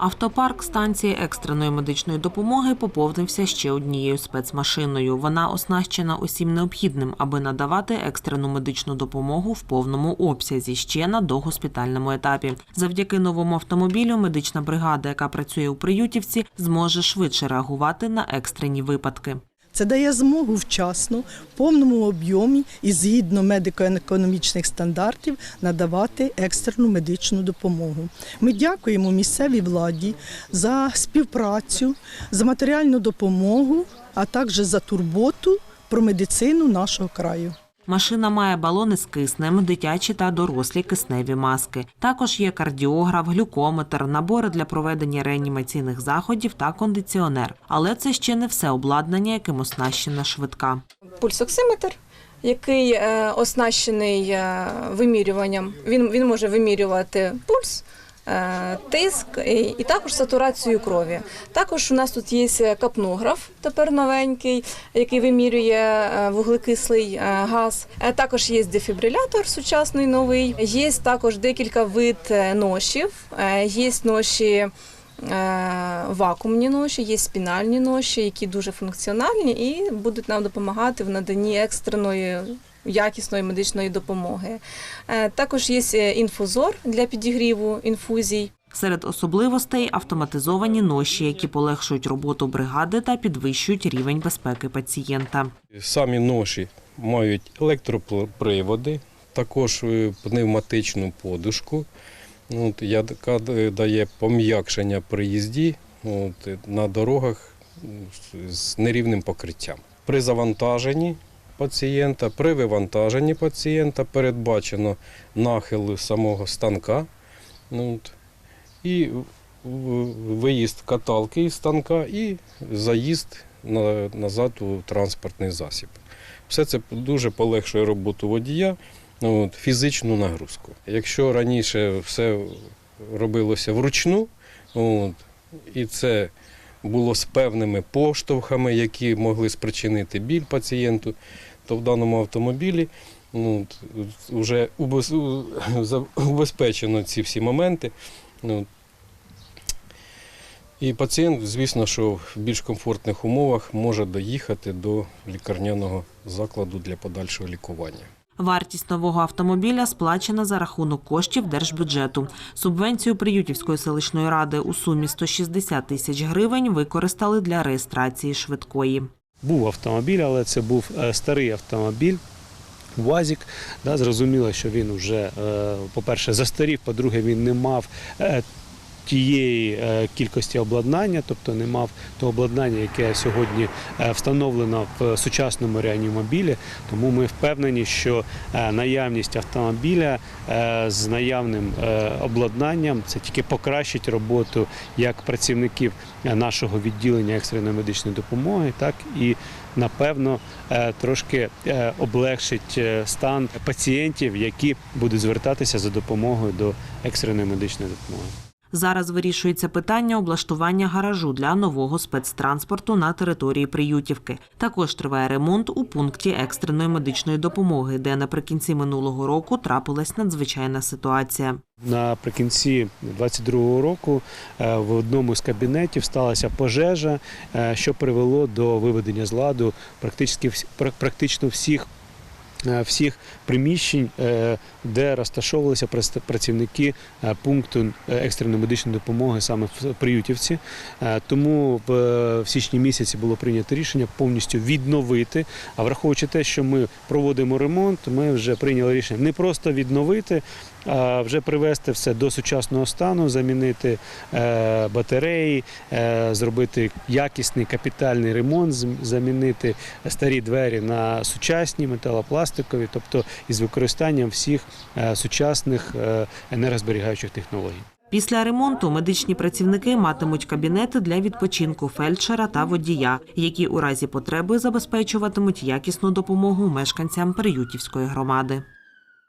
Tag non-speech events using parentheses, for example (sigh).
Автопарк станції екстреної медичної допомоги поповнився ще однією спецмашиною. Вона оснащена усім необхідним, аби надавати екстрену медичну допомогу в повному обсязі ще на догоспітальному етапі. Завдяки новому автомобілю медична бригада, яка працює у Приютівці, зможе швидше реагувати на екстрені випадки. Це дає змогу вчасно, в повному об'ємі і згідно медико-економічних стандартів надавати екстрену медичну допомогу. Ми дякуємо місцевій владі за співпрацю, за матеріальну допомогу, а також за турботу про медицину нашого краю. Машина має балони з киснем, дитячі та дорослі кисневі маски. Також є кардіограф, глюкометр, набори для проведення реанімаційних заходів та кондиціонер. Але це ще не все обладнання, яким оснащена швидка. пульсоксиметр, який е, оснащений е, вимірюванням. Він, він може вимірювати пульс. Е, Тиск і, також сатурацію крові. Також у нас тут є капнограф, тепер новенький, який вимірює е, вуглекислий е, газ. Також є дефібрилятор сучасний новий. Є також декілька вид ношів. Є ноші вакуумні ноші, є спінальні ноші, які дуже функціональні і будуть нам допомагати в наданні екстреної. Якісної медичної допомоги. Е, Також є е, інфузор для підігріву інфузій. Серед особливостей автоматизовані ноші, які полегшують роботу бригади та підвищують рівень безпеки пацієнта. Самі ноші мають електроприводи, також е, пневматичну подушку, яка дає пом'якшення при їзді на дорогах з нерівним покриттям. При завантаженні пацієнта, при вивантаженні пацієнта передбачено нахил самого станка. ну, от, і виїзд каталки із станка і заїзд на- назад у транспортний засіб. Все це дуже полегшує роботу водія, ну, от, фізичну нагрузку. Якщо раніше все робилося вручну, от, і це було з певними поштовхами, які могли спричинити біль пацієнту, то в даному автомобілі ну, вже (laughs) убезпечено ці всі моменти. Ну, і пацієнт, звісно, що в більш комфортних умовах може доїхати до лікарняного закладу для подальшого лікування. Вартість нового автомобіля сплачена за рахунок коштів держбюджету. Субвенцію Приютівської селищної ради у сумі 160 тисяч гривень використали для реєстрації швидкої. Був автомобіль, але це був е, старий автомобіль. УАЗік, да, зрозуміло, що він вже, е, по-перше, застарів, по-друге, він не мав е, тієї е, кількості обладнання, тобто не мав того обладнання, яке сьогодні е, встановлено в сучасному реанімобілі. Тому ми впевнені, що е, наявність автомобіля з наявним обладнанням це тільки покращить роботу як працівників нашого відділення екстреної медичної допомоги, так і напевно трошки облегшить стан пацієнтів, які будуть звертатися за допомогою до екстреної медичної допомоги. Зараз вирішується питання облаштування гаражу для нового спецтранспорту на території Приютівки. Також триває ремонт у пункті екстреної медичної допомоги, де наприкінці минулого року трапилась надзвичайна ситуація. Наприкінці 22-го року е, в одному з кабінетів сталася пожежа, е, що привело до виведення з ладу практично всі- пр- практично всіх. Е, Всіх приміщень, е, де розташовувалися працівники е, пункту екстреної медичної допомоги саме в Приютівці. Тому в січні місяці було прийнято рішення повністю відновити. А враховуючи те, що ми проводимо ремонт, ми вже прийняли рішення не просто відновити, вже привести все до сучасного стану, замінити е, батареї, е, зробити якісний капітальний ремонт, замінити старі двері на сучасні металопластикові, тобто із використанням всіх е, сучасних енергозберігаючих технологій. Після ремонту медичні працівники матимуть кабінети для відпочинку фельдшера та водія, які у разі потреби забезпечуватимуть якісну допомогу мешканцям Приютівської громади.